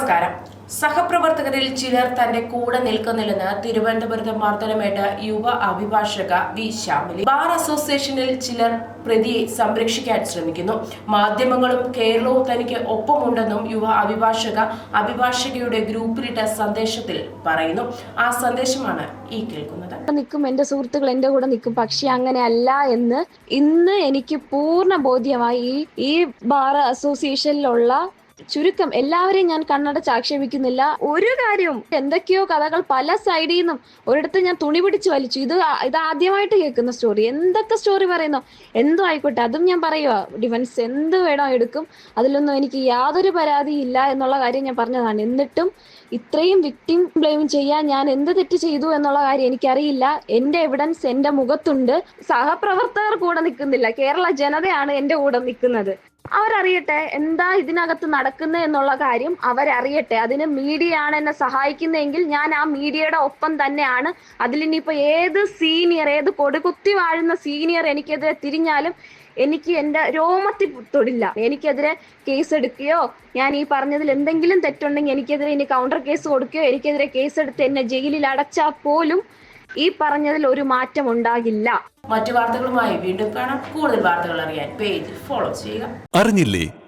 നമസ്കാരം. സഹപ്രവർത്തകരിൽ ചിലർ തന്റെ കൂടെ നിൽക്കുന്നില്ലെന്ന് തിരുവനന്തപുരത്ത് മർദ്ദനമേറ്റ യുവ അഭിഭാഷക വി ശ്യാമിലി. ബാർ അസോസിയേഷനിൽ ചിലർ പ്രതിയെ സംരക്ഷിക്കാൻ ശ്രമിക്കുന്നു. മാധ്യമങ്ങളും കേരളവും തനിക്ക് ഒപ്പമുണ്ടെന്നും യുവ അഭിഭാഷക അഭിഭാഷകയുടെ ഗ്രൂപ്പിലിട്ട സന്ദേശത്തിൽ പറയുന്നു. ആ സന്ദേശമാണ് ഈ കേൾക്കുന്നത്. നിൽക്കും എന്റെ സുഹൃത്തുക്കൾ എന്റെ കൂടെ നിൽക്കും. പക്ഷെ അങ്ങനെ അല്ല എന്ന് ഇന്ന് എനിക്ക് പൂർണ ബോധ്യമായി ഈ ബാർ അസോസിയേഷനിലുള്ള ചുരുക്കം എല്ലാവരെയും ഞാൻ കണ്ണടച്ച് ആക്ഷേപിക്കുന്നില്ല. ഒരു കാര്യവും എന്തൊക്കെയോ കഥകൾ പല സൈഡിൽ നിന്നും ഒരിടത്ത് ഞാൻ തുണി പിടിച്ച് വലിച്ചു. ഇത് ഇത് ആദ്യമായിട്ട് കേൾക്കുന്ന സ്റ്റോറി എന്തൊക്കെ സ്റ്റോറി പറയുന്നു? എന്തോ ആയിക്കോട്ടെ അതും ഞാൻ പറയുക ഡിഫൻസ് എന്ത് വേണോ എടുക്കും. അതിലൊന്നും എനിക്ക് യാതൊരു പരാതിയില്ല എന്നുള്ള കാര്യം ഞാൻ പറഞ്ഞതാണ്. എന്നിട്ടും ഇത്രയും വിക്ടിം ബ്ലെയിം ചെയ്യാൻ ഞാൻ എന്ത് തെറ്റ് ചെയ്തു എന്നുള്ള കാര്യം എനിക്കറിയില്ല. എന്റെ എവിഡൻസ് എന്റെ മുഖത്തുണ്ട്. സഹപ്രവർത്തകർ കൂടെ നിൽക്കുന്നില്ല. കേരള ജനതയാണ് എന്റെ കൂടെ നിൽക്കുന്നത്. അവരറിയട്ടെ എന്താ ഇതിനകത്ത് നടക്കുന്നത് എന്നുള്ള കാര്യം അവരറിയട്ടെ. അതിന് മീഡിയ ആണ് എന്നെ സഹായിക്കുന്നതെങ്കിൽ ഞാൻ ആ മീഡിയയുടെ ഒപ്പം തന്നെയാണ്. അതിലിനിയിപ്പോ ഏത് സീനിയർ ഏത് കൊടുകുത്തി വാഴുന്ന സീനിയർ എനിക്കെതിരെ തിരിഞ്ഞാലും എനിക്ക് എന്റെ രോമത്തിൽ തൊടില്ല. എനിക്കെതിരെ കേസ് എടുക്കുകയോ ഞാൻ ഈ പറഞ്ഞതിൽ എന്തെങ്കിലും തെറ്റുണ്ടെങ്കിൽ എനിക്കെതിരെ ഇനി കൗണ്ടർ കേസ് കൊടുക്കുകയോ എനിക്കെതിരെ കേസ് എടുത്ത് എന്നെ ജയിലിൽ അടച്ചാൽ പോലും ഈ പറഞ്ഞതിൽ ഒരു മാറ്റം ഉണ്ടാകില്ല. മറ്റു വാർത്തകളുമായി വീണ്ടും കാണാം. കൂടുതൽ വാർത്തകൾ അറിയാൻ പേജ് ഫോളോ ചെയ്യുക. അറിഞ്ഞില്ലേ?